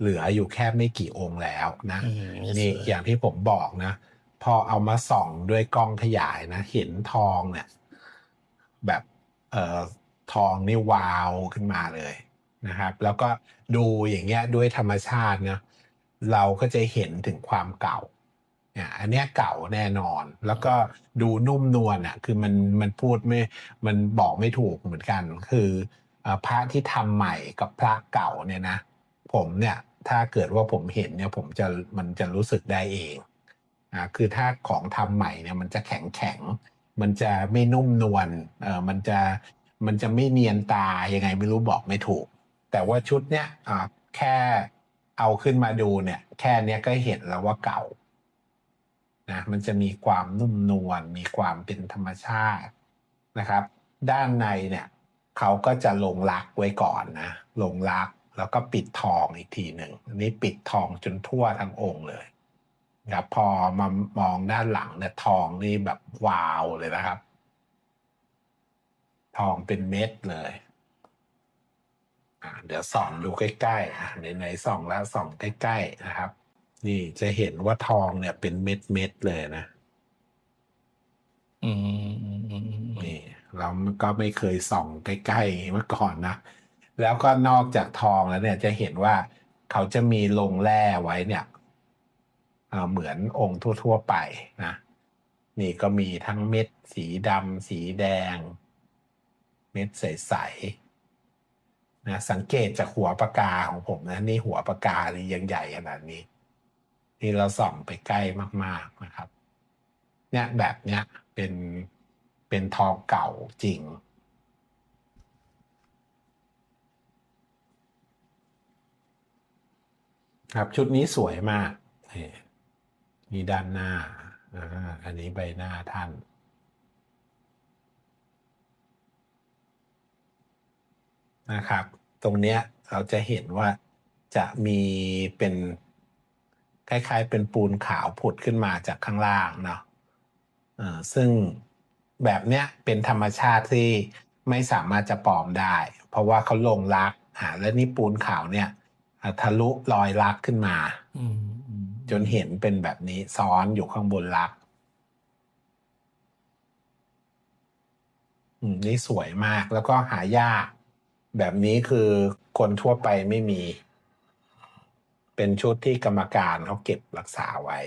เหลืออยู่แค่ไม่กี่องค์แล้วนะอืมนี่นี่สวยอย่างที่ผมบอกนะ พอเอามาส่องด้วยกล้องขยายนะ เห็นทองเนี่ย แบบเอ่อทองนี่วาวขึ้นมาเลยนะครับ แล้วก็ดูอย่างเงี้ยด้วยธรรมชาติเนะเราก็จะเห็นถึงความเก่าเนี่ยอันเนี้ยเก่าแน่นอน แล้วก็ดูนุ่มนวลอะคือมันมันพูดไม่มันบอกไม่ถูกเหมือนกัน คือเอ่อพระที่ทำใหม่กับพระเก่าเนี่ยนะ ผมเนี่ยถ้าเกิดว่าผมเห็นเนี่ยผมจะมันจะรู้สึกได้เองอ่าคือถ้าของทำใหม่เนี่ยมันจะแข็งแข็งมันจะไม่นุ่มนวลเออมันจะมันจะไม่เนียนตายังไงไม่รู้บอกไม่ถูก แต่ว่าชุดเนี้ยอ่าแค่เอาขึ้นมาดูเนี่ย แค่เนี้ยก็เห็นแล้วว่าเก่านะมันจะมีความนุ่มนวลมีความเป็นธรรมชาตินะครับ ด้านในเนี่ยเขาก็จะลงลักไว้ก่อนนะลงลัก แล้วก็ปิดทองอีกทีหนึ่งอันนี้ปิดทองจนทั่วทั้งองค์เลยนะครับพอมามองด้านหลังเนี่ยทองนี่แบบวาวเลยนะครับ ทองเป็นเม็ดเลยอ่าเดี๋ยวส่องดูใกล้ๆอะไหนๆส่องแล้วส่องใกล้ๆนะครับ นี่จะเห็นว่าทองเนี่ยเป็นเม็ดเม็ดๆเลยนะอืมอืมอืมอืมอืมนี่เราก็ไม่เคยส่องใกล้ๆอย่างนี้มาก่อนนะ แล้วก็นอกจากทองแล้วเนี่ยจะเห็นว่าเขาจะมีลงแร่ไว้เนี่ยเหมือนองค์ทั่ว ๆ ไปนะ นี่ก็มีทั้งเม็ดสีดำสีแดง เม็ดใสๆนะสังเกตจากหัวปากกาของผมนะนี่หัวปากกานี่ยังใหญ่ขนาดนี้ นี่เราส่องไปใกล้มากๆนะครับ เนี่ยแบบเนี้ยเป็นเป็นทองเก่าจริง ครับชุดนี้สวยมากนี่ด้านหน้าอันนี้ใบหน้าท่านนะครับ ตรงเนี้ยเราจะเห็นว่าจะมีเป็นคล้ายๆ เป็นปูนขาวผุดขึ้นมาจากข้างล่างเนาะซึ่งแบบเนี้ยเป็นธรรมชาติที่ไม่สามารถจะปลอมได้ เพราะว่าเขาลงรักอ่าและนี่ปูนขาวเนี่ย ทะลุรอยรักขึ้นมาอืมอืมจนเห็นเป็นแบบนี้ซ้อนอยู่ข้างบนรักอืมนี่สวยมากแล้วก็หายาก แบบนี้คือคนทั่วไปไม่มี เป็นชุดที่กรรมการเขาเก็บรักษาไว้